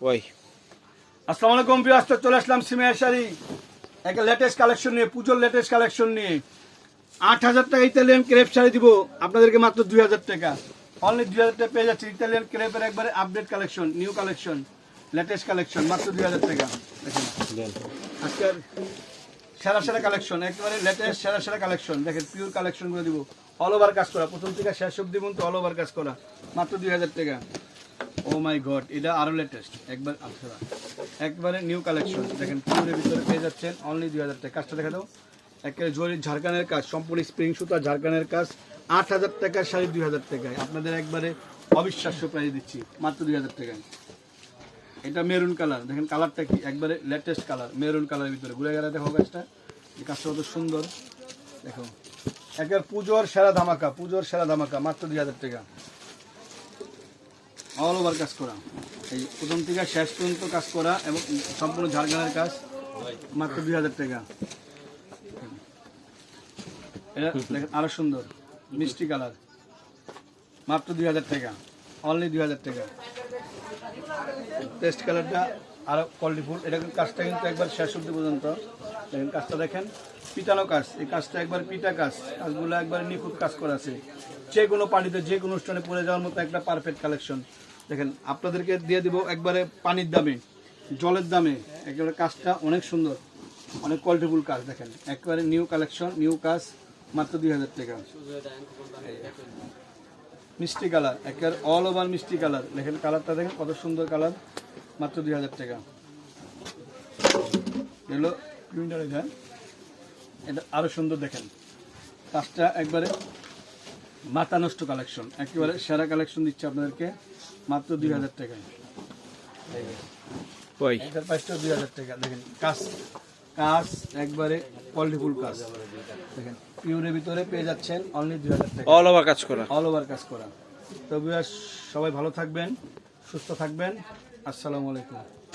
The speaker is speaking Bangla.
ওই। আসসালামু আলাইকুম তো চলে আসলাম সিমিয়ার শাড়ি। একটা লেটেস্ট কালেকশন নিয়ে পুজোর লেটেস্ট কালেকশন নিয়ে। আট হাজার টাকা ইতালিয়ান ক্রেপ শাড়ি দিব। আপনাদেরকে মাত্র দুই হাজার টাকা। অনলি দুই হাজার টাকা পেয়ে যাচ্ছে ইতালিয়ান ক্রেপের একবারে update collection new collection latest collection মাত্র দুই হাজার টাকা। দেখেন। আজকের সেরা সেরা কালেকশন একেবারে লেটেস্ট সেরা সেরা কালেকশন দেখেন পিওর কালেকশন করে দিব। অল ওভার কাজ করা। প্রথম থেকে শেষ অব্দি পর্যন্ত অল ওভার কাজ করা। মাত্র দুই হাজার টাকা। ও মাই গড এটা আরও লেটেস্ট একবার আচ্ছা একবারে নিউ কালেকশন দেখেন পিওরের ভিতরে পেয়ে যাচ্ছেন অনলি দুই হাজার টাকা। কাজটা দেখা দাও। একেবারে জরি ঝাড়খানের কাজ, সম্পূর্ণ স্প্রিং সুতা ঝাড়খানের কাজ। আট হাজার টাকার শাড়ি দুই হাজার টাকায়। আপনাদের একবারে অবিশ্বাস্য প্রাইস দিচ্ছি, মাত্র দুই হাজার টাকায়। এটা মেরুন কালার দেখেন কালারটা কি? একবারে লেটেস্ট কালার মেরুন কালারের ভিতরে। ঘুরে গেলে দেখো কাজটা। এই কাজটা কত সুন্দর। দেখো একের পুজোর সেরা ধামাকা, পুজোর সেরা ধামাকা, মাত্র দুই হাজার টাকা। অল ওভার কাজ করা। এই প্রথম থেকে শেষ পর্যন্ত কাজ করা এবং সম্পূর্ণ ঝাড়খানের কাজ মাত্র দুই হাজার টাকা। এটা দেখেন, আরও সুন্দর, মিষ্টি কালার। মাত্র দুই হাজার টাকা অনলি দুই হাজার টাকা। টেস্ট কালারটা আরও কোয়ালিটিফুল এটা কাজটা কিন্তু একবার শেষ অব্দি পর্যন্ত। কাজটা দেখেন। পিটানো কাজ, এই কাজটা একবার পিটা কাজ, কাজগুলো একবার নিখুঁত কাজ করা আছে। যে কোনো পানিতে, যে কোনো অনুষ্ঠানে পড়ে যাওয়ার মতো একটা পারফেক্ট কালেকশন দেখেন, আপনাদেরকে দিয়ে দিব একবারে পানির দামে, জলের দামে। একেবারে কাজটা অনেক সুন্দর, অনেক কোয়ালিটিফুল কাজ, দেখেন। একবারে নিউ কালেকশন নিউ কাজ, মাত্র দুই হাজার টাকা। মিষ্টি কালার, একেবারে অল ওভার মিষ্টি কালার। দেখেন কালারটা, দেখেন কত সুন্দর কালার, মাত্র দুই হাজার টাকা। এগুলো প্রিন্টার এটা আরও সুন্দর দেখেন। কাজটা একবারে মাথা নষ্ট কালেকশন একেবারে সেরা কালেকশন দিচ্ছে আপনাদেরকে মাত্র দুই হাজার টাকায়। ওই এটার প্রাইসটা দুই হাজার টাকা। দেখেন কাজ কাজ একবারে কোয়ালিটিফুল কাজ। দেখেন পিওরের ভিতরে পেয়ে যাচ্ছেন অনলি দুই হাজার টাকা। অল ওভার কাজ করা। অল ওভার কাজ করা। সবাই ভালো থাকবেন সুস্থ থাকবেন। আসসালামু আলাইকুম।